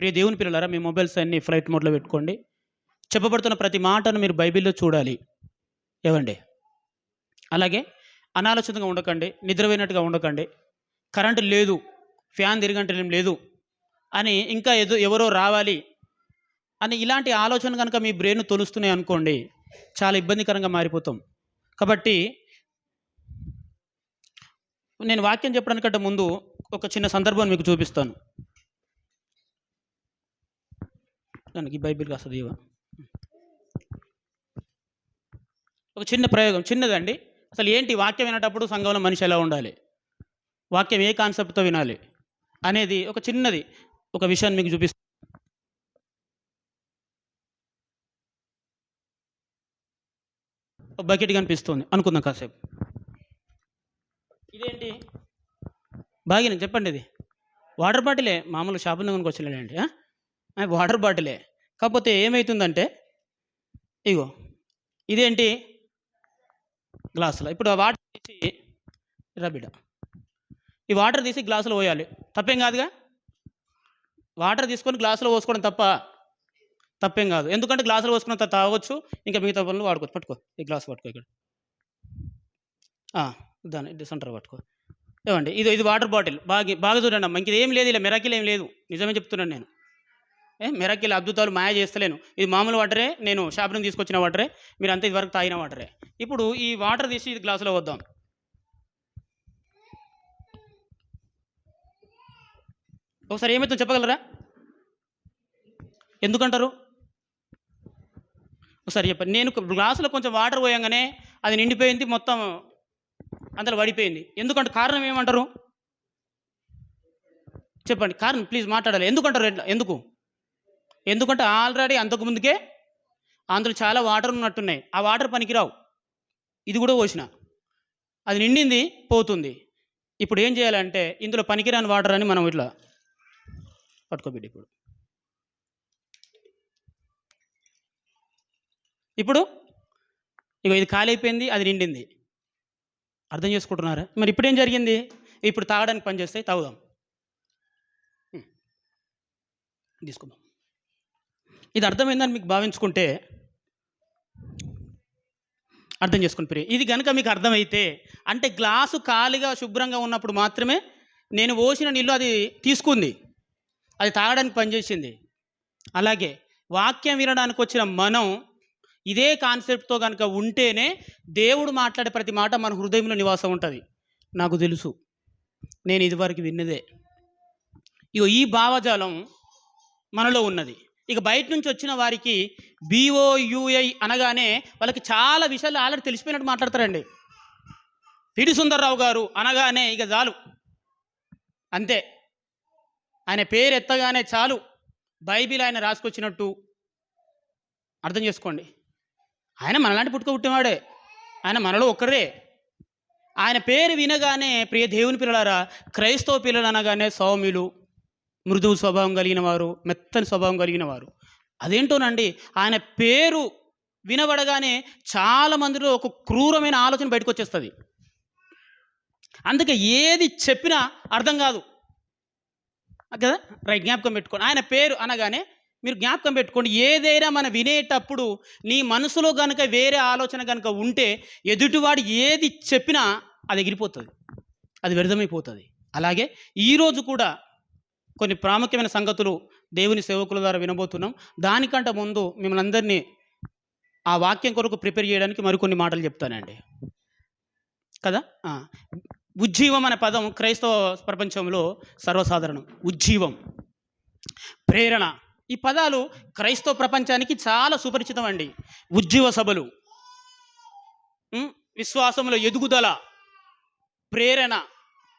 ప్రియ దేవుని పిల్లలారా మీ మొబైల్స్ అన్ని ఫ్లైట్ మోడ్లో పెట్టుకోండి. చెప్పబడుతున్న ప్రతి మాటను మీరు బైబిల్లో చూడాలి. ఏవండి? అలాగే అనాలోచితంగా ఉండకండి నిద్రపోయినట్టుగా ఉండకండి. కరెంటు లేదు ఫ్యాన్ తిరిగంటలేం లేదు అని ఇంకా ఏదో ఎవరో రావాలి అని ఇలాంటి ఆలోచన కనుక మీ బ్రెయిన్ తొలుస్తున్నాయి అనుకోండి చాలా ఇబ్బందికరంగా మారిపోతాం. కాబట్టి నేను వాక్యం చెప్పడానికంటే ముందు ఒక చిన్న సందర్భం మీకు చూపిస్తాను. దానికి బైబిల్ కాస్త ఇవ్వ ఒక చిన్న ప్రయోగం చిన్నదండి. అసలు ఏంటి వాక్యం వినేటప్పుడు సంఘంలో మనిషి ఎలా ఉండాలి? వాక్యం ఏ కాన్సెప్ట్తో వినాలి అనేది ఒక చిన్నది ఒక విషయాన్ని మీకు చూపిస్తాను ఒక బకెట్ కనిపిస్తుంది. అనుకుందాం కాసేపు. ఇదేంటి? బాగా చెప్పండి ఇది. వాటర్ బాటిలే? మామూలు షాపు నుంచి కొనుక్కొచ్చలేండి వాటర్ బాటిలే. కాకపోతే ఏమవుతుందంటే ఇగో ఇదేంటి? గ్లాసులో. ఇప్పుడు ఆ వాటర్ తీసి రబిడ ఈ వాటర్ తీసి గ్లాసులో పోయాలి. తప్పేం కాదుగా? వాటర్ తీసుకొని గ్లాసులో పోసుకోవడం తప్ప తప్పేం కాదు. ఎందుకంటే గ్లాసులో పోసుకున్న తాగొచ్చు ఇంకా మిగతా పనులు వాడుకోవచ్చు. పట్టుకో ఈ గ్లాస్ పట్టుకో ఇక్కడ. ఆ, దాన్ని సెంటర్ పట్టుకో. ఏమండి? ఇది ఇది వాటర్ బాటిల్. బాగా బాగా చూడండి అమ్మ. ఇంకేం లేదు ఇలా మెరాకిల్ ఏం లేదు. నిజమే చెప్తున్నాను నేను. మిరాకిల్ అద్భుతాలు మాయ చేస్తలేను. ఇది మామూలు వాటరే నేను షాప్ నుంచి తీసుకొచ్చిన వాటరే మీరు అంతా ఇదివరకు తాగిన వాటరే. ఇప్పుడు ఈ వాటర్ తీసి ఇది గ్లాసులో వద్దాం. ఒకసారి ఏమవుతుందో చెప్పగలరా? ఎందుకంటారు? ఒకసారి చెప్పండి. నేను గ్లాసులో కొంచెం వాటర్ పోయంగానే అది నిండిపోయింది మొత్తం అందులో పడిపోయింది. ఎందుకంటే కారణం ఏమంటారు? చెప్పండి. కారణం ప్లీజ్ మాట్లాడాలి. ఎందుకంటారు ఎట్లా? ఎందుకు? ఎందుకంటే ఆల్రెడీ అంతకు ముందుకే అందులో చాలా వాటర్ ఉన్నట్టున్నాయి. ఆ వాటర్ పనికిరావు. ఇది కూడా పోసిన. అది నిండింది పోతుంది. ఇప్పుడు ఏం చేయాలంటే ఇందులో పనికిరాని వాటర్ అని మనం ఇట్లా పట్టుకోబిడ్డ ఇప్పుడు. ఇప్పుడు ఇగో ఇది ఖాళీ అయిపోయింది అది నిండింది. అర్థం చేసుకుంటున్నారా? మరి ఇప్పుడు ఏం జరిగింది? ఇప్పుడు తాగడానికి పనిచేస్తే తాగుదాం. తీసుకుందాం. ఇది అర్థమైందని మీకు భావించుకుంటే అర్థం చేసుకుని ప్రియ ఇది కనుక మీకు అర్థమైతే అంటే గ్లాసు ఖాళీగా శుభ్రంగా ఉన్నప్పుడు మాత్రమే నేను పోసిన నీళ్ళు అది తీసుకుంది. అది తాగడానికి పనిచేసింది. అలాగే వాక్యం వినడానికి వచ్చిన మనం ఇదే కాన్సెప్ట్తో కనుక ఉంటేనే దేవుడు మాట్లాడే ప్రతి మాట మన హృదయంలో నివాసం ఉంటుంది. నాకు తెలుసు. నేను ఇదివరకు విన్నదే. ఇగో ఈ భావజాలం మనలో ఉన్నది. ఇక బయట నుంచి వచ్చిన వారికి బీఓయుఐ అనగానే వాళ్ళకి చాలా విషయాలు ఆల్రెడీ తెలిసిపోయినట్టు మాట్లాడతారండి. పిడి సుందర్రావు గారు అనగానే ఇక చాలు. అంతే. ఆయన పేరు ఎత్తగానే చాలు. బైబిల్ ఆయన రాసుకొచ్చినట్టు. అర్థం చేసుకోండి. ఆయన మనలాంటి పుట్టుక పుట్టినవాడే. ఆయన మనలో ఒక్కరే ఆయన పేరు వినగానే ప్రియ దేవుని పిల్లలారా క్రైస్తవ పిల్లలు అనగానే సౌమ్యులు. మృదువు స్వభావం కలిగిన వారు మెత్తని స్వభావం కలిగిన వారు అదేంటోనండి ఆయన పేరు వినబడగానే చాలా మందిలో ఒక క్రూరమైన ఆలోచన బయటకు వచ్చేస్తుంది అందుకే ఏది చెప్పినా అర్థం కాదు. కదా? రైట్ జ్ఞాపకం పెట్టుకోండి. ఆయన పేరు అనగానే మీరు జ్ఞాపకం పెట్టుకోండి. ఏదైనా మనం వినేటప్పుడు నీ మనసులో కనుక వేరే ఆలోచన కనుక ఉంటే ఎదుటివాడు ఏది చెప్పినా అది ఎగిరిపోతుంది. అది వ్యర్థమైపోతుంది. అలాగే ఈరోజు కూడా కొన్ని ప్రాముఖ్యమైన సంగతులు దేవుని సేవకుల ద్వారా వినబోతున్నాం. దానికంటే ముందు మిమ్మల్ని అందరినీ ఆ వాక్యం కొరకు ప్రిపేర్ చేయడానికి మరికొన్ని మాటలు చెప్తానండి. కదా? ఉజ్జీవం అనే పదం క్రైస్తవ ప్రపంచంలో సర్వసాధారణం. ఉజ్జీవం. ప్రేరణ. ఈ పదాలు క్రైస్తవ ప్రపంచానికి చాలా సుపరిచితం అండి ఉజ్జీవ సభలు. విశ్వాసంలో ఎదుగుదల. ప్రేరణ.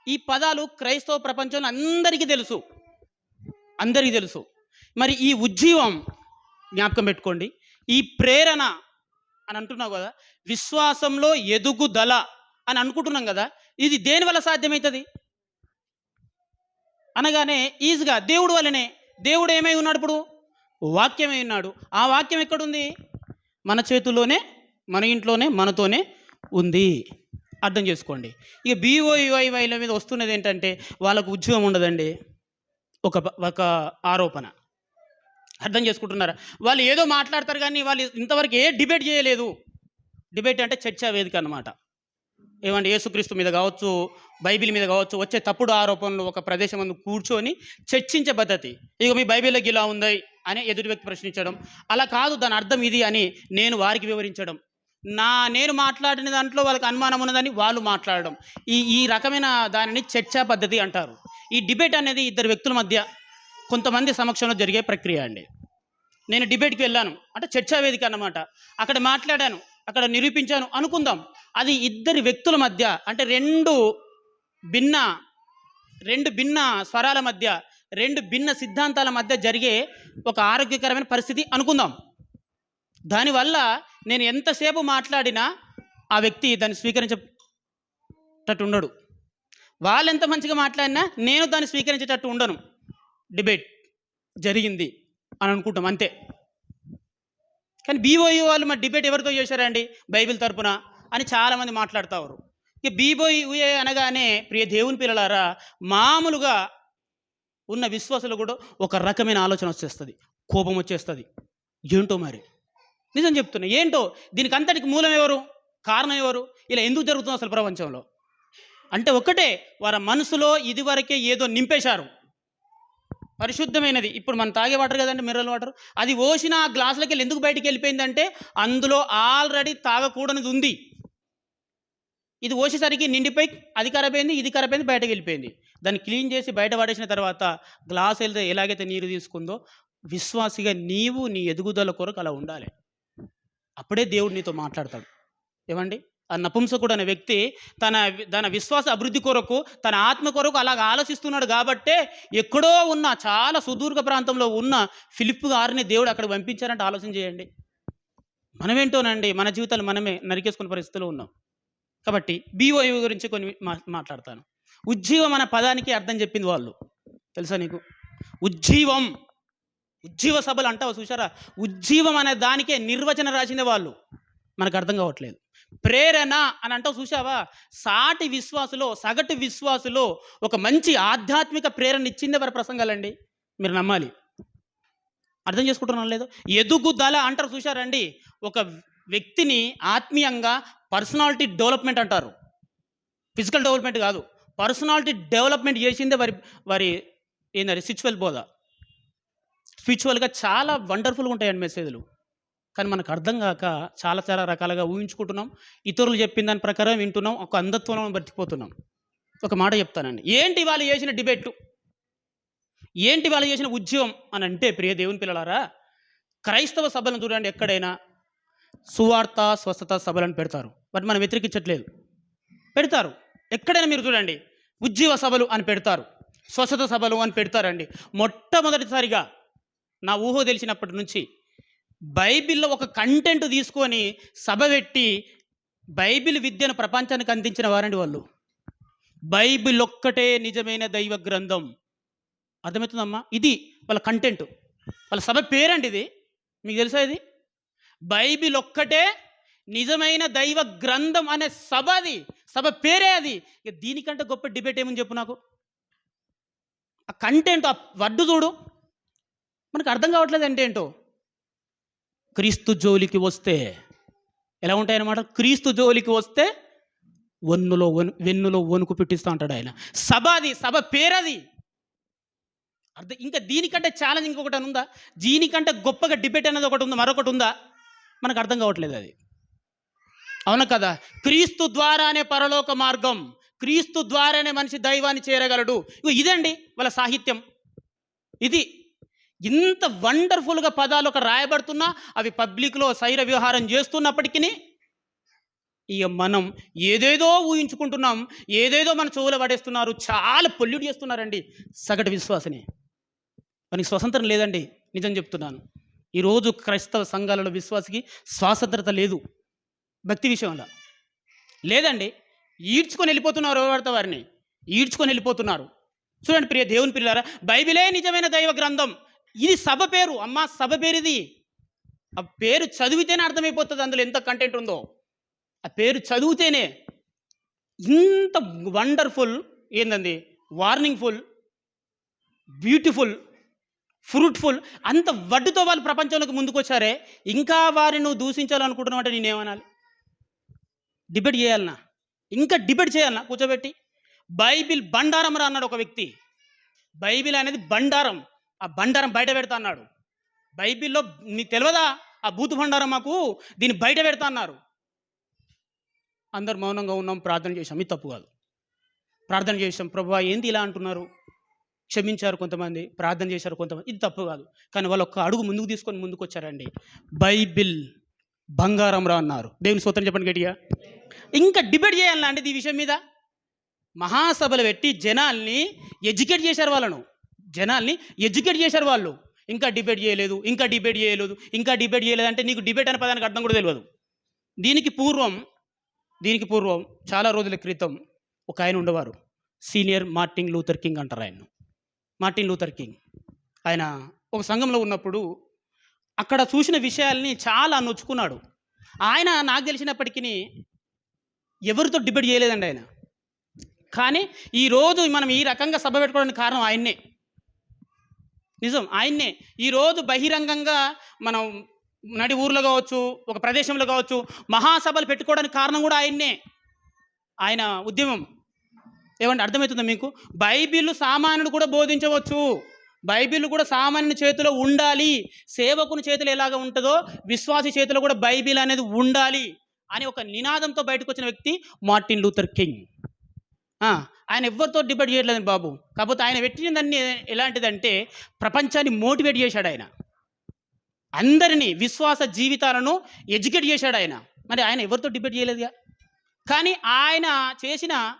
ఈ పదాలు క్రైస్తవ ప్రపంచంలో అందరికీ తెలుసు. అందరికీ తెలుసు. మరి ఈ ఉజ్జీవం జ్ఞాపకం పెట్టుకోండి. ఈ ప్రేరణ అని అంటున్నావు కదా విశ్వాసంలో ఎదుగుదల అని అనుకుంటున్నాం కదా ఇది దేని వల్ల సాధ్యమవుతుంది అనగానే ఈజీగా దేవుడు వల్లనే. దేవుడు ఏమై ఉన్నాడు ఇప్పుడు? వాక్యమై ఉన్నాడు. ఆ వాక్యం ఎక్కడుంది? మన చేతుల్లోనే మన ఇంట్లోనే మనతోనే ఉంది. అర్థం చేసుకోండి. ఇక బీఓయుఐవైల మీద వస్తున్నది ఏంటంటే వాళ్ళకు ఉద్యోగం ఉండదండి. ఒక ఒక ఆరోపణ. అర్థం చేసుకుంటున్నారా? వాళ్ళు ఏదో మాట్లాడతారు కానీ వాళ్ళు ఇంతవరకు ఏ డిబేట్ చేయలేదు. డిబేట్ అంటే చర్చా వేదిక అన్నమాట. ఏమంటే యేసుక్రీస్తు మీద కావచ్చు బైబిల్ మీద కావచ్చు వచ్చే తప్పుడు ఆరోపణలు ఒక ప్రదేశం ముందు కూర్చొని చర్చించే పద్ధతి. ఇక మీ బైబిల్లోకి ఇలా ఉంది అని ఎదుటి వ్యక్తి ప్రశ్నించడం. అలా కాదు దాని అర్థం ఇది అని నేను వారికి వివరించడం. నా నేను మాట్లాడిన దాంట్లో వాళ్ళకి అనుమానం ఉన్నదని వాళ్ళు మాట్లాడడం. ఈ ఈ రకమైన దానిని చర్చా పద్ధతి అంటారు. ఈ డిబేట్ అనేది ఇద్దరు వ్యక్తుల మధ్య కొంతమంది సమక్షంలో జరిగే ప్రక్రియ అండి. నేను డిబేట్కి వెళ్ళాను. అంటే చర్చా వేదిక అన్నమాట. అక్కడ మాట్లాడాను. అక్కడ నిరూపించాను. అనుకుందాం. అది ఇద్దరి వ్యక్తుల మధ్య అంటే రెండు భిన్న రెండు భిన్న స్వరాల మధ్య రెండు భిన్న సిద్ధాంతాల మధ్య జరిగే ఒక ఆరోగ్యకరమైన పరిస్థితి అనుకుందాం. దానివల్ల నేను ఎంతసేపు మాట్లాడినా ఆ వ్యక్తి దాన్ని స్వీకరించేటట్టు ఉండడు. వాళ్ళు ఎంత మంచిగా మాట్లాడినా నేను దాన్ని స్వీకరించేటట్టు ఉండను. డిబేట్ జరిగింది అని అనుకుంటాం అంతే. కానీ బీఓయూ వాళ్ళు మా డిబేట్ ఎవరితో చేశారండి బైబిల్ తరపున అని చాలామంది మాట్లాడుతారు ఇక బీబోయూఏ అనగానే ప్రియ దేవుని పిల్లలారా మామూలుగా ఉన్న విశ్వాసులు కూడా ఒక రకమైన ఆలోచన వచ్చేస్తుంది కోపం వచ్చేస్తుంది. ఏంటో మరి? నిజం చెప్తున్నా. ఏంటో? దీనికి అంతటికి మూలం ఎవరు? కారణం ఎవరు? ఇలా ఎందుకు జరుగుతుంది అసలు ప్రపంచంలో? అంటే ఒక్కటే వారి మనసులో ఇదివరకే ఏదో నింపేశారు. పరిశుద్ధమైనది. ఇప్పుడు మనం తాగే వాటర్ కదండి మినరల్ వాటర్ అది ఓసిన ఆ గ్లాసులకి వెళ్ళి ఎందుకు బయటికి వెళ్ళిపోయిందంటే అందులో ఆల్రెడీ తాగకూడనిది ఉంది. ఇది ఓసేసరికి నిండిపోయి అది ఖరాబైంది ఇది ఖరాబైంది బయటకు వెళ్ళిపోయింది. దాన్ని క్లీన్ చేసి బయట పడేసిన తర్వాత గ్లాస్ వెళ్తే ఎలాగైతే నీరు తీసుకుందో విశ్వాసిగా నీవు నీ ఎదుగుదల కొరకు అలా ఉండాలి. అప్పుడే దేవుడు నీతో మాట్లాడతాడు. ఏమండి? ఆ నపుంసకుడు అనే వ్యక్తి తన తన విశ్వాస అభివృద్ధి కొరకు తన ఆత్మ కొరకు అలాగ ఆలోచిస్తున్నాడు కాబట్టే ఎక్కడో ఉన్న చాలా సుదూర్ఘ ప్రాంతంలో ఉన్న ఫిలిప్ గారిని దేవుడు అక్కడ పంపించారంటే ఆలోచన చేయండి. మనమేంటోనండి? మన జీవితాలు మనమే నరికేసుకునే పరిస్థితిలో ఉన్నాం. కాబట్టి బీఓయూ గురించి కొన్ని మా మాట్లాడతాను. ఉజ్జీవం అనే పదానికి అర్థం చెప్పింది వాళ్ళు. తెలుసా నీకు? ఉజ్జీవం ఉజ్జీవ సభలు అంటావు చూసారా ఉజ్జీవం అనే దానికే నిర్వచనం రాసిన వాళ్ళు. మనకు అర్థం కావట్లేదు. ప్రేరణ అని అంటావు చూసావా సాటి విశ్వాసులో సగటు విశ్వాసులో ఒక మంచి ఆధ్యాత్మిక ప్రేరణ ఇచ్చిందే వారి ప్రసంగాలండి. మీరు నమ్మాలి. అర్థం చేసుకుంటున్నాను లేదు? ఎదుగుదల అంటారు చూశారండి. ఒక వ్యక్తిని ఆత్మీయంగా పర్సనాలిటీ డెవలప్మెంట్ అంటారు. ఫిజికల్ డెవలప్మెంట్ కాదు. పర్సనాలిటీ డెవలప్మెంట్ చేసిందే వారి వారి ఏంటంటే సిచువల్ బోధ. స్పిరిచువల్గా చాలా వండర్ఫుల్గా ఉంటాయండి మెసేజ్లు. కానీ మనకు అర్థం కాక చాలా చాలా రకాలుగా ఊహించుకుంటున్నాం. ఇతరులు చెప్పిన దాని ప్రకారం వింటున్నాం. ఒక అంధత్వంలో బ్రతికిపోతున్నాం. ఒక మాట చెప్తానండి. ఏంటి వాళ్ళు చేసిన డిబేట్ ఏంటి వాళ్ళు చేసిన ఉద్యమం? అని అంటే ప్రియ దేవుని పిల్లలారా క్రైస్తవ సభలను చూడండి ఎక్కడైనా. సువార్త స్వస్థత సభలను పెడతారు. బట్ మనం వ్యతిరేకించట్లేదు. పెడతారు. ఎక్కడైనా మీరు చూడండి. ఉజ్జీవ సభలు అని పెడతారు. స్వస్థత సభలు అని పెడతారండి. మొట్టమొదటిసారిగా నా ఊహ తెలిసినప్పటి నుంచి బైబిల్లో ఒక కంటెంట్ తీసుకొని సభ పెట్టి బైబిల్ విద్యను ప్రపంచానికి అందించిన వారండి వాళ్ళు. బైబిల్ ఒక్కటే నిజమైన దైవ గ్రంథం. అర్థమవుతుందమ్మా? ఇది వాళ్ళ కంటెంట్. వాళ్ళ సభ పేరండి ఇది. మీకు తెలుసా ఇది? బైబిల్ ఒక్కటే నిజమైన దైవ గ్రంథం అనే సభ అది. సభ పేరే అది. ఇక దీనికంటే గొప్ప డిబేట్ ఏమని చెప్పు నాకు? ఆ కంటెంట్ ఆ వడ్డు చూడు. మనకు అర్థం కావట్లేదు అంటే ఏంటో? క్రీస్తు జోలికి వస్తే ఎలా ఉంటాయన్నమాట? క్రీస్తు జోలికి వస్తే వన్నులో వను వెన్నులో వణుకు పెట్టిస్తూ ఉంటాడు ఆయన. సభ అది సభ పేరది. అర్థం ఇంకా దీనికంటే ఛాలెంజ్ ఇంకొకటి అని ఉందా? దీనికంటే గొప్పగా డిబేట్ అనేది ఒకటి ఉందా? మరొకటి ఉందా? మనకు అర్థం కావట్లేదు అది. అవును కదా? క్రీస్తు ద్వారానే పరలోక మార్గం. క్రీస్తు ద్వారానే మనిషి దైవాన్ని చేరగలడు. ఇగో ఇదండి వాళ్ళ సాహిత్యం. ఇది ఇంత వండర్ఫుల్గా పదాలు ఒక రాయబడుతున్నా అవి పబ్లిక్లో శైర వ్యవహారం చేస్తున్నప్పటికీ ఇక మనం ఏదేదో ఊహించుకుంటున్నాం ఏదేదో మన చెవులు పడేస్తున్నారు చాలా పొల్యూట్ చేస్తున్నారండి సగటు విశ్వాసని. మనకి స్వతంత్రం లేదండి నిజం చెప్తున్నాను. ఈరోజు క్రైస్తవ సంఘాలలో విశ్వాసకి స్వాతంత్రత లేదు భక్తి విషయంలో. లేదండి ఈడ్చుకొని వెళ్ళిపోతున్నారు ఎవరితో వారిని? ఈడ్చుకొని వెళ్ళిపోతున్నారు. చూడండి ప్రియ దేవుని పిల్లారా బైబిలే నిజమైన దైవ గ్రంథం. ఇది సభ పేరు. అమ్మ సభ పేరు ఇది ఆ పేరు చదివితేనే అర్థమైపోతుంది అందులో ఎంత కంటెంట్ ఉందో. ఆ పేరు చదివితేనే ఇంత వండర్ఫుల్ ఏందండి? వార్నింగ్ఫుల్ బ్యూటిఫుల్ ఫ్రూట్ఫుల్ అంత వడ్డుతో వాళ్ళు ప్రపంచంలోకి ముందుకొచ్చారే. ఇంకా వారిని నువ్వు దూషించాలనుకుంటున్నావు అంటే నేనేమనాలి? డిబేట్ చేయాలన్నా ఇంకా డిబేట్ చేయాలన్నా కూర్చోబెట్టి. బైబిల్ బండారం రా అన్నాడు ఒక వ్యక్తి. బైబిల్ అనేది బండారం. ఆ బండారం బయట పెడతా అన్నాడు. బైబిల్లో నీకు తెలియదా ఆ బూతు బండారం మాకు దీన్ని బయట పెడతా అన్నారు. అందరు మౌనంగా ఉన్నాం ప్రార్థన చేశాం. ఇది తప్పు కాదు. ప్రార్థన చేశాం. ప్రభు ఏంది ఇలా అంటున్నారు? క్షమించారు కొంతమంది ప్రార్థన చేశారు కొంతమంది. ఇది తప్పు కాదు. కానీ వాళ్ళు ఒక్క అడుగు ముందుకు తీసుకొని ముందుకు వచ్చారండి బైబిల్ బంగారం రా అన్నారు. దేవుని సూత్రం చెప్పండి గట్టిగా. ఇంకా డిబేట్ చేయాలన్నా అండి ఈ విషయం మీద. మహాసభలు పెట్టి జనాల్ని ఎడ్యుకేట్ చేశారు వాళ్ళను. జనాల్ని ఎడ్యుకేట్ చేశారు వాళ్ళు. ఇంకా డిబేట్ చేయలేదు ఇంకా డిబేట్ చేయలేదు ఇంకా డిబేట్ చేయలేదు అంటే నీకు డిబేట్ అనే పదానికి అర్థం కూడా తెలియదు. దీనికి పూర్వం దీనికి పూర్వం చాలా రోజుల క్రితం ఒక ఆయన ఉండేవారు. సీనియర్ మార్టిన్ లూథర్ కింగ్ అంటారు ఆయన మార్టిన్ లూథర్ కింగ్. ఆయన ఒక సంఘంలో ఉన్నప్పుడు అక్కడ చూసిన విషయాల్ని చాలా నొచ్చుకున్నాడు. ఆయన నాకు తెలిసినప్పటికీ ఎవరితో డిబేట్ చేయలేదండి ఆయన. కానీ ఈరోజు మనం ఈ రకంగా సభ పెట్టుకోవడానికి కారణం ఆయన్నే. నిజం. ఆయన్నే. ఈరోజు బహిరంగంగా మనం నడి ఊర్లో కావచ్చు ఒక ప్రదేశంలో కావచ్చు మహాసభలు పెట్టుకోవడానికి కారణం కూడా ఆయన్నే. ఆయన ఉద్యమం. ఏమంటే అర్థమవుతుందా మీకు? బైబిల్ సామాన్యుడు కూడా బోధించవచ్చు. బైబిల్ కూడా సామాన్యుని చేతిలో ఉండాలి. సేవకుని చేతిలో ఎలాగ ఉంటుందో విశ్వాసి చేతిలో కూడా బైబిల్ అనేది ఉండాలి అని ఒక నినాదంతో బయటకు వచ్చిన వ్యక్తి మార్టిన్ లూథర్ కింగ్. ఆయన ఎవరితో డిబేట్ చేయట్లేదు బాబు. కాకపోతే ఆయన పెట్టినదాన్ని ఎలాంటిదంటే ప్రపంచాన్ని మోటివేట్ చేశాడు ఆయన. అందరినీ విశ్వాస జీవితాలను ఎడ్యుకేట్ చేశాడు ఆయన. మరి ఆయన ఎవరితో డిబేట్ చేయలేదుగా? కానీ ఆయన చేసిన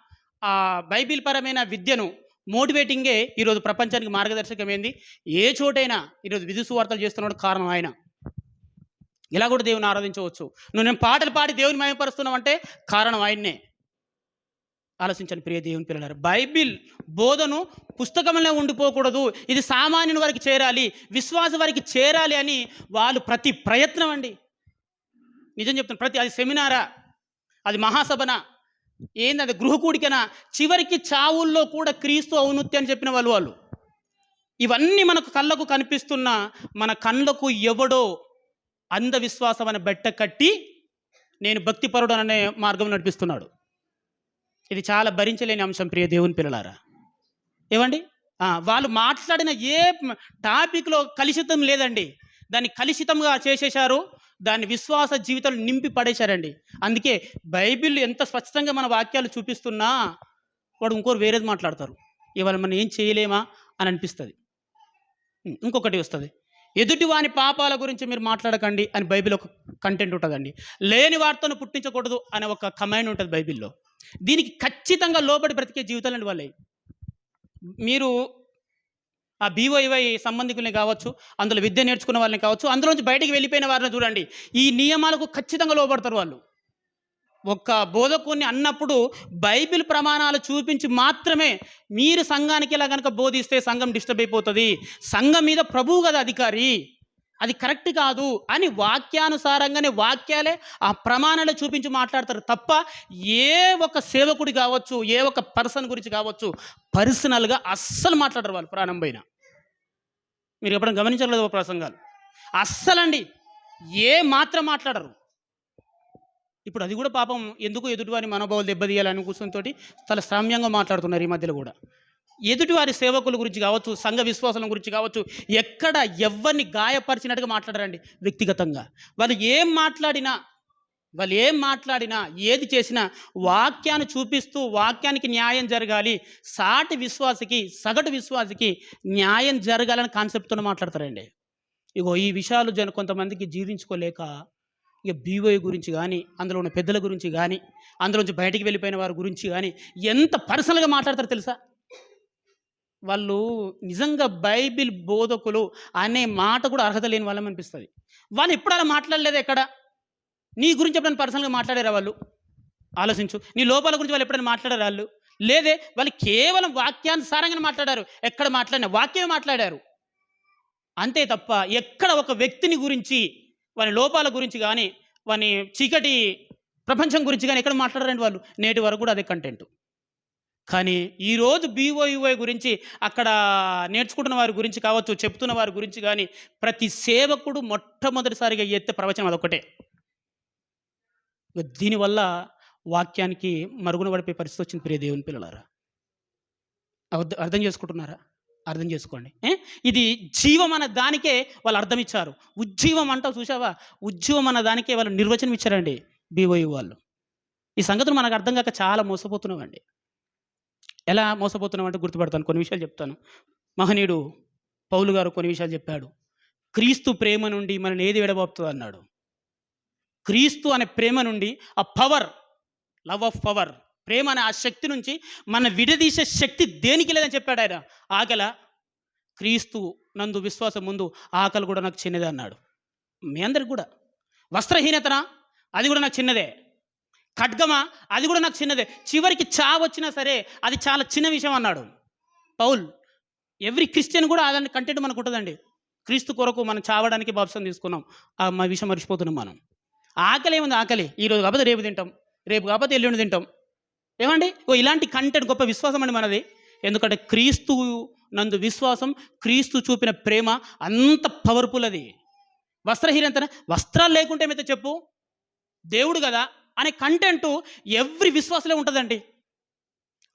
ఆ బైబిల్ పరమైన విద్యను మోటివేటింగే ఈరోజు ప్రపంచానికి మార్గదర్శకమైంది. ఏ చోటైనా ఈరోజు విధుసు వార్తలు చేస్తున్నాడు కారణం ఆయన. ఇలా కూడా దేవుని ఆరాధించవచ్చు. నువ్వు నేను పాటలు పాడి దేవుని మయపరుస్తున్నావంటే కారణం ఆయన్నే. ఆలోచించండి ప్రియ దేవుని పిల్లలారు. బైబిల్ బోధను పుస్తకంలో ఉండిపోకూడదు. ఇది సామాన్యుని వారికి చేరాలి విశ్వాస వారికి చేరాలి అని వాళ్ళు ప్రతి ప్రయత్నం అండి. నిజం చెప్తాను ప్రతి అది సెమినారా అది మహాసభన ఏంది అది గృహకూడికనా చివరికి చావుల్లో కూడా క్రీస్తు ఔన్నత్యం అని చెప్పిన వాళ్ళు వాళ్ళు. ఇవన్నీ మనకు కళ్ళకు కనిపిస్తున్న మన కళ్ళకు ఎవడో అంధవిశ్వాసం అనే బెట్ట కట్టి నేను భక్తిపరుడు అనే మార్గం నడిపిస్తున్నాడు. ఇది చాలా భరించలేని అంశం ప్రియ దేవుని పిల్లలారా. ఏమండి? వాళ్ళు మాట్లాడిన ఏ టాపిక్లో కలుషితం లేదండి. దాన్ని కలుషితంగా చేసేశారు దాన్ని విశ్వాస జీవితాలు నింపి పడేశారండి. అందుకే బైబిల్ ఎంత స్పష్టంగా మన వాక్యాలు చూపిస్తున్నా వాడు ఇంకోరు వేరేది మాట్లాడతారు. ఇవాళ మనం ఏం చేయలేమా అని అనిపిస్తుంది. ఇంకొకటి వస్తుంది. ఎదుటి వాని పాపాల గురించి మీరు మాట్లాడకండి అని బైబిల్ ఒక కంటెంట్ ఉంటుందండి. లేని వార్తను పుట్టించకూడదు అనే ఒక కమాండ్ ఉంటుంది బైబిల్లో. దీనికి ఖచ్చితంగా లోబడి బ్రతికే జీవితాలండి వాళ్ళే మీరు ఆ బీవైవై సంబంధికుల్ని కావచ్చు అందులో విద్య నేర్చుకున్న వాళ్ళని కావచ్చు అందులోంచి బయటికి వెళ్ళిపోయిన వారిని చూడండి. ఈ నియమాలకు ఖచ్చితంగా లోబడతారు వాళ్ళు. ఒక్క బోధకుని అన్నప్పుడు బైబిల్ ప్రమాణాలు చూపించి మాత్రమే మీరు సంఘానికి ఇలా కనుక బోధిస్తే సంఘం డిస్టర్బ్ అయిపోతుంది. సంఘం మీద ప్రభువు కదా అధికారి. అది కరెక్ట్ కాదు అని వాక్యానుసారంగానే వాక్యాలే ఆ ప్రమాణాలే చూపించి మాట్లాడతారు తప్ప ఏ ఒక సేవకుడి కావచ్చు ఏ ఒక పర్సన్ గురించి కావచ్చు పర్సనల్గా అస్సలు మాట్లాడరు వాళ్ళు ప్రాణం పైన. మీరు ఎప్పుడైనా గమనించలేదు ప్రసంగాలు? అస్సలండి ఏ మాత్రం మాట్లాడరు. ఇప్పుడు అది కూడా పాపం ఎందుకు ఎదుటివారి మనోభావాలు దెబ్బతీయాలని కూర్చొని చాలా సామ్యంగా మాట్లాడుతున్నారు ఈ మధ్యలో కూడా. ఎదుటివారి సేవకుల గురించి కావచ్చు సంఘ విశ్వాసం గురించి కావచ్చు ఎక్కడ ఎవరిని గాయపరిచినట్టుగా మాట్లాడరండి వ్యక్తిగతంగా. వాళ్ళు ఏం మాట్లాడినా వాళ్ళు ఏం మాట్లాడినా ఏది చేసినా వాక్యాన్ని చూపిస్తూ వాక్యానికి న్యాయం జరగాలి. సాటి విశ్వాసికి సగటు విశ్వాసికి న్యాయం జరగాలని కాన్సెప్ట్తో మాట్లాడతారండి. ఇగో ఈ విషయాలు జన కొంతమందికి జీర్ణించుకోలేక ఇక బీవై గురించి కానీ అందులో ఉన్న పెద్దల గురించి కానీ అందులోంచి బయటికి వెళ్ళిపోయిన వారి గురించి కానీ ఎంత పర్సనల్గా మాట్లాడతారు తెలుసా? వాళ్ళు నిజంగా బైబిల్ బోధకులు అనే మాట కూడా అర్హత లేని వాళ్ళని అనిపిస్తుంది. వాళ్ళు ఎప్పుడు అలా మాట్లాడలేదు ఎక్కడ? నీ గురించి ఎప్పుడైనా పర్సనల్గా మాట్లాడారా వాళ్ళు? ఆలోచించు. నీ లోపాల గురించి వాళ్ళు ఎప్పుడైనా మాట్లాడారు వాళ్ళు? లేదే వాళ్ళు కేవలం వాక్యానుసారంగానే మాట్లాడారు. ఎక్కడ మాట్లాడినా వాక్యమే మాట్లాడారు. అంతే తప్ప ఎక్కడ ఒక వ్యక్తిని గురించి వాని లోపాల గురించి కానీ వాని చీకటి ప్రపంచం గురించి కానీ ఎక్కడ మాట్లాడారండి వాళ్ళు? నేటి వరకు కూడా అదే కంటెంట్ కానీ ఈరోజు బీఓయుఐ గురించి అక్కడ నేర్చుకుంటున్న వారి గురించి కావచ్చు చెప్తున్న వారి గురించి కానీ ప్రతి సేవకుడు మొట్టమొదటిసారిగా ఎత్తే ప్రవచనం అదొకటే దీనివల్ల వాక్యానికి మరుగున పడిపోయే పరిస్థితి వచ్చింది ప్రియ దేవుని పిల్లలారా. అర్థం చేసుకుంటున్నారా? అర్థం చేసుకోండి. ఇది జీవం అన్న దానికే వాళ్ళు అర్థం ఇచ్చారు ఉజ్జీవం అంటావు చూసావా ఉజ్జీవం అన్న దానికే వాళ్ళు నిర్వచనం ఇచ్చారండి బీఓయు వాళ్ళు. ఈ సంగతులు మనకు అర్థం కాక చాలా మోసపోతున్నామండి. ఎలా మోసపోతున్నాం అంటే గుర్తుపడతాను. కొన్ని విషయాలు చెప్తాను. మహనీయుడు పౌలు గారు కొన్ని విషయాలు చెప్పాడు. క్రీస్తు ప్రేమ నుండి మనల్ని ఏది విడబోతుంది అన్నాడు. క్రీస్తు అనే ప్రేమ నుండి ఆ పవర్ లవ్ ఆఫ్ పవర్ ప్రేమ అనే ఆ శక్తి నుంచి మన విడదీసే శక్తి దేనికి లేదని చెప్పాడు ఆయన. ఆకల క్రీస్తు నందు విశ్వాసం ముందు ఆకలి కూడా నాకు చిన్నదే అన్నాడు. మీ అందరికి కూడా. వస్త్రహీనతన? అది కూడా నాకు చిన్నదే. ఖడ్గమా? అది కూడా నాకు చిన్నదే. చివరికి చావు వచ్చినా సరే అది చాలా చిన్న విషయం అన్నాడు. పౌల్ ఎవ్రీ క్రిస్టియన్ కూడా అదని కంటెంట్ మనకు ఉంటుందండి క్రీస్తు కొరకు మనం చావడానికి బాప్సం తీసుకున్నాం. ఆ మా విషయం మర్చిపోతున్నాం మనం. ఆకలి ఏముంది? ఆకలి. ఈరోజు కాకపోతే రేపు తింటాం. రేపు కాకపోతే ఎల్లుండి తింటాం. ఏమండి? ఓ ఇలాంటి కంటెంట్ గొప్ప విశ్వాసం అండి మనది. ఎందుకంటే క్రీస్తు నందు విశ్వాసం క్రీస్తు చూపిన ప్రేమ అంత పవర్ఫుల్ అది. వస్త్రహీనత వస్త్రాలు లేకుంటే ఏమైతే చెప్పు? దేవుడు కదా. అనే కంటెంట్ ఎవ్రీ విశ్వాసలో ఉంటుందండి.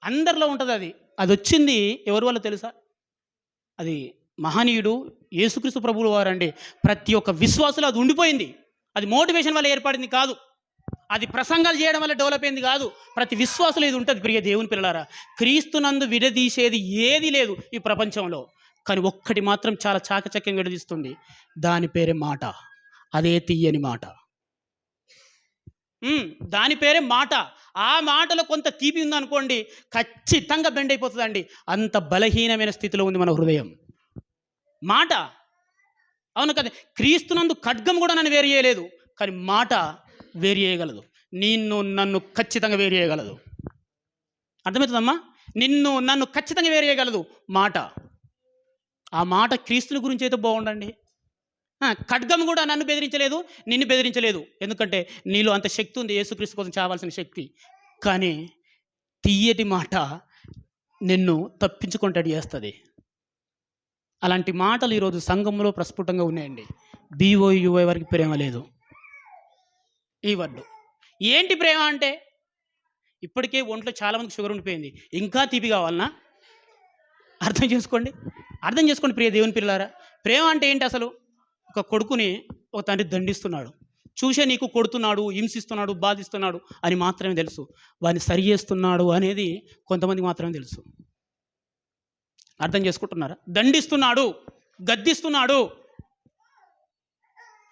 అందరిలో ఉంటుంది అది. అది వచ్చింది ఎవరి వల్ల తెలుసా? అది మహనీయుడు యేసుక్రీస్తు ప్రభువులు వారండి. ప్రతి ఒక్క విశ్వాసలో అది ఉండిపోయింది. అది మోటివేషన్ వల్ల ఏర్పడింది కాదు. అది ప్రసంగాలు చేయడం వల్ల డెవలప్ అయింది కాదు. ప్రతి విశ్వాసంలో ఇది ఉంటుంది ప్రియ దేవుని పిల్లలారా. క్రీస్తునందు విడదీసేది ఏది లేదు ఈ ప్రపంచంలో. కానీ ఒక్కటి మాత్రం చాలా చాకచక్యంగా విడదీస్తుంది. దాని పేరే మాట. అదే తీయని మాట. దాని పేరే మాట. ఆ మాటలో కొంత తీపి ఉందనుకోండి ఖచ్చితంగా బెండ్ అయిపోతుందండి. అంత బలహీనమైన స్థితిలో ఉంది మన హృదయం. మాట. అవును కదా క్రీస్తునందు ఖడ్గం కూడా నన్ను వేరు చేయలేదు కానీ మాట వేరు చేయగలదు. నిన్ను నన్ను ఖచ్చితంగా వేరు చేయగలదు. అర్థమవుతుందమ్మా? నిన్ను నన్ను ఖచ్చితంగా వేరు చేయగలదు మాట. ఆ మాట క్రీస్తుని గురించి అయితే బాగుండండి. ఖడ్గం కూడా నన్ను బెదిరించలేదు నిన్ను బెదిరించలేదు. ఎందుకంటే నీలో అంత శక్తి ఉంది యేసుక్రీస్తు కోసం చావాల్సిన శక్తి. కానీ తీయటి మాట నిన్ను తప్పించుకుంటాడు చేస్తుంది. అలాంటి మాటలు ఈరోజు సంఘంలో ప్రస్ఫుటంగా ఉన్నాయండి. బీఓయుఐ వరకు ప్రేమ లేదు. ఈ వర్డు. ఏంటి ప్రేమ అంటే? ఇప్పటికే ఒంట్లో చాలామందికి షుగర్ ఉండిపోయింది. ఇంకా తీపి కావాలనా? అర్థం చేసుకోండి. అర్థం చేసుకోండి ప్రియ దేవుని పిల్లారా ప్రేమ అంటే ఏంటి అసలు? ఒక కొడుకుని ఒక తండ్రి దండిస్తున్నాడు. చూసే నీకు కొడుతున్నాడు హింసిస్తున్నాడు బాధిస్తున్నాడు అని మాత్రమే తెలుసు. వాడిని సరి చేస్తున్నాడు అనేది కొంతమంది మాత్రమే తెలుసు. అర్థం చేసుకుంటున్నారా? దండిస్తున్నాడు గద్దిస్తున్నాడు.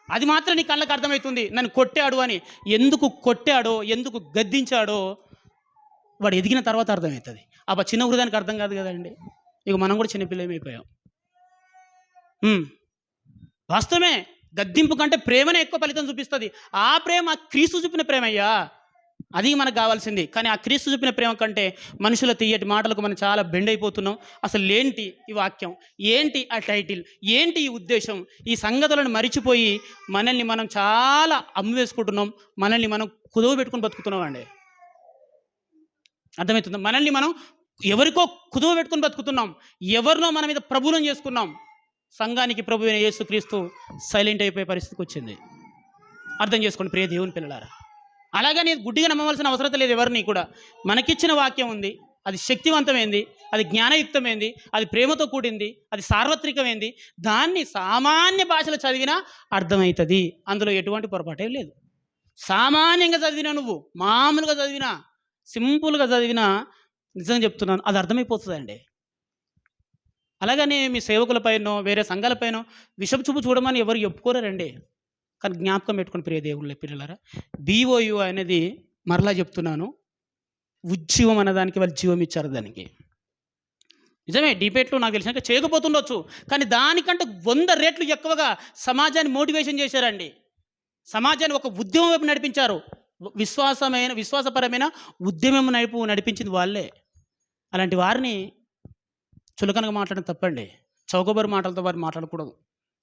అది మాత్రం నీ కళ్ళకి అర్థమవుతుంది. నన్ను కొట్టాడు అని. ఎందుకు కొట్టాడో ఎందుకు గద్దించాడో వాడు ఎదిగిన తర్వాత అర్థమవుతుంది. ఆ చిన్న హృదయానికి అర్థం కాదు కదండి. ఇక మనం కూడా చిన్నపిల్లమైపోయాం ఉమ్. వాస్తవమే గద్దింపు కంటే ప్రేమనే ఎక్కువ ఫలితం చూపిస్తుంది. ఆ ప్రేమ క్రీస్తు చూపిన ప్రేమయ్యా? అది మనకు కావాల్సింది. కానీ ఆ క్రీస్తు చూపిన ప్రేమ కంటే మనుషుల తీయటి మాటలకు మనం చాలా బెండ్ అయిపోతున్నాం అసలు ఏంటి ఈ వాక్యం? ఏంటి ఆ టైటిల్? ఏంటి ఈ ఉద్దేశం? ఈ సంగతులను మరిచిపోయి మనల్ని మనం చాలా అమ్మవేసుకుంటున్నాం. మనల్ని మనం కుదవ పెట్టుకుని బతుకుతున్నాం అండి. అర్థమవుతుంది? మనల్ని మనం ఎవరికో కుదువ పెట్టుకుని బతుకుతున్నాం. ఎవరినో మన మీద ప్రభులం చేసుకున్నాం. సంఘానికి ప్రభు అయిన యేసుక్రీస్తు సైలెంట్ అయిపోయే పరిస్థితికి వచ్చింది. అర్థం చేసుకోండి ప్రియ దేవుని పిల్లలారా. అలాగని గుడ్డిగా నమ్మవలసిన అవసరం లేదు ఎవరిని కూడా. మనకిచ్చిన వాక్యం ఉంది అది శక్తివంతమైంది అది జ్ఞానయుక్తమైంది అది ప్రేమతో కూడింది అది సార్వత్రికమైంది. దాన్ని సామాన్య భాషలో చదివినా అర్థమవుతుంది అందులో ఎటువంటి పొరపాటే లేదు. సామాన్యంగా చదివినా నువ్వు మామూలుగా చదివినా సింపుల్గా చదివినా నిజంగా చెప్తున్నాను అది అర్థమైపోతుందండి. అలాగని మీ సేవకులపైనో వేరే సంఘాలపైనో విషపు చూపు చూడమని ఎవరు చెప్పుకోరండి కానీ జ్ఞాపకం పెట్టుకుని ప్రియ దేవుళ్ళ పిల్లలారా. బీఓయు అనేది మరలా చెప్తున్నాను. ఉజ్జీవం అన్నదానికి వాళ్ళు జీవం ఇచ్చారు దానికి. నిజమే డిబేట్లు నాకు తెలిసినాక చేయకపోతుండొచ్చు. కానీ దానికంటే వంద రేట్లు ఎక్కువగా సమాజాన్ని మోటివేషన్ చేశారండి. సమాజాన్ని ఒక ఉద్యమం వైపు నడిపించారు. విశ్వాసమైన విశ్వాసపరమైన ఉద్యమం నడిపు నడిపించింది వాళ్ళే. అలాంటి వారిని చులకనగా మాట్లాడడం తప్పండి. చౌకబరి మాటలతో వారు మాట్లాడకూడదు.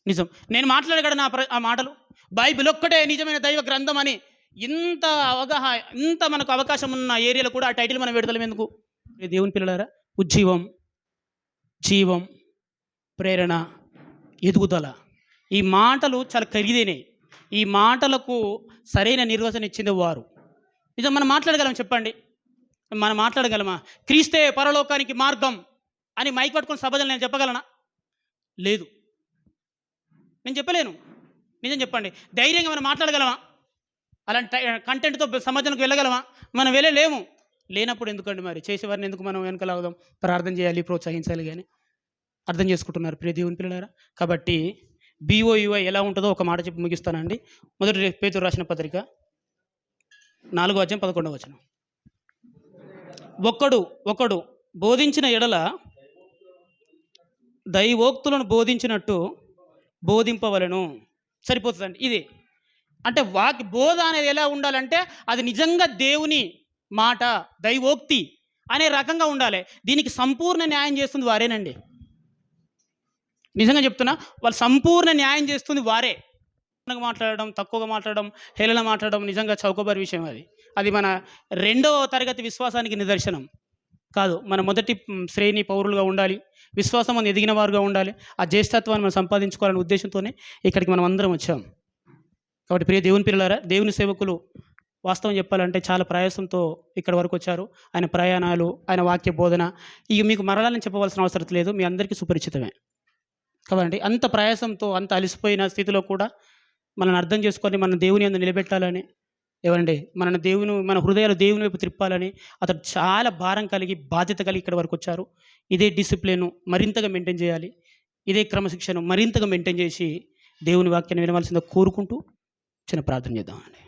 నిజం. నేను మాట్లాడగడ నా ఆ మాటలు? బైబిల్ ఒక్కటే నిజమైన దైవ గ్రంథం అని ఇంత అవగాహన ఇంత మనకు అవకాశం ఉన్న ఏరియాలో కూడా ఆ టైటిల్ మనం విడతలం ఎందుకు? దేవుని పిల్లలారా ఉజ్జీవం జీవం ప్రేరణ ఎదుగుదల ఈ మాటలు చాలా ఖరీదైనవి. ఈ మాటలకు సరైన నిర్వచన ఇచ్చింది వారు. నిజం మనం మాట్లాడగలం చెప్పండి. మనం మాట్లాడగలమా? క్రీస్తే పరలోకానికి మార్గం. అని మైక్ పట్టుకుని సభజలు నేను చెప్పగలనా? లేదు. నేను చెప్పలేను. నిజం చెప్పండి. ధైర్యంగా మనం మాట్లాడగలమా? అలాంటి కంటెంట్తో సమాజంలోకి వెళ్ళగలమా? మనం వెళ్ళలేము. లేనప్పుడు ఎందుకండి మరి? చేసేవారిని ఎందుకు మనం వెనకలాగుదాం ప్రార్థన చేయాలి ప్రోత్సహించాలి కానీ. అర్థం చేసుకుంటున్నారు ప్రియ దేవుని పిల్లలారా? కాబట్టి బీఓయుఐ ఎలా ఉంటుందో ఒక మాట చెప్పి ముగిస్తానండి. మొదటి పేతురు రాసిన పత్రిక నాలుగో అధ్యాయం పదకొండవ వచనం. ఒక్కడు ఒకడు బోధించిన ఎడల దైవోక్తులను బోధించినట్టు బోధింపవలను. సరిపోతుందండి. ఇది. అంటే వాకి బోధ అనేది ఎలా ఉండాలంటే అది నిజంగా దేవుని మాట దైవోక్తి అనే రకంగా ఉండాలి. దీనికి సంపూర్ణ న్యాయం చేస్తుంది వారేనండి. నిజంగా చెప్తున్నా వాళ్ళు సంపూర్ణ న్యాయం చేస్తుంది వారే. మాట్లాడడం తక్కువగా మాట్లాడడం హేళన మాట్లాడడం నిజంగా చౌకబారి విషయం అది. అది మన రెండవ తరగతి విశ్వాసానికి నిదర్శనం. కాదు మన మొదటి శ్రేణి పౌరులుగా ఉండాలి విశ్వాసం అని ఎదిగిన వారుగా ఉండాలి ఆ జ్యేష్ఠత్వాన్ని మనం సంపాదించుకోవాలనే ఉద్దేశంతోనే ఇక్కడికి మనం అందరం వచ్చాం. కాబట్టి ప్రియ దేవుని పిల్లలారా దేవుని సేవకులు వాస్తవం చెప్పాలంటే చాలా ప్రయాసంతో ఇక్కడ వరకు వచ్చారు. ఆయన ప్రయాణాలు ఆయన వాక్య బోధన ఇక మీకు మరలాలని చెప్పవలసిన అవసరం లేదు మీ అందరికీ సుపరిచితమే. కాబట్టి అంత ప్రయాసంతో అంత అలసిపోయిన స్థితిలో కూడా మనల్ని అర్థం చేసుకొని మన దేవుని అందు నిలబెట్టాలని ఏమండి మన దేవుని మన హృదయాలు దేవుని వైపు త్రిప్పాలని అతడు చాలా భారం కలిగి బాధ్యత కలిగి ఇక్కడ వరకు వచ్చారు. ఇదే డిసిప్లిన్ మరింతగా మెయింటైన్ చేయాలి. ఇదే క్రమశిక్షణ మరింతగా మెయింటైన్ చేసి దేవుని వాక్యాన్ని వినవలసిందో కోరుకుంటూ చిన్న ప్రార్థన చేద్దామండి.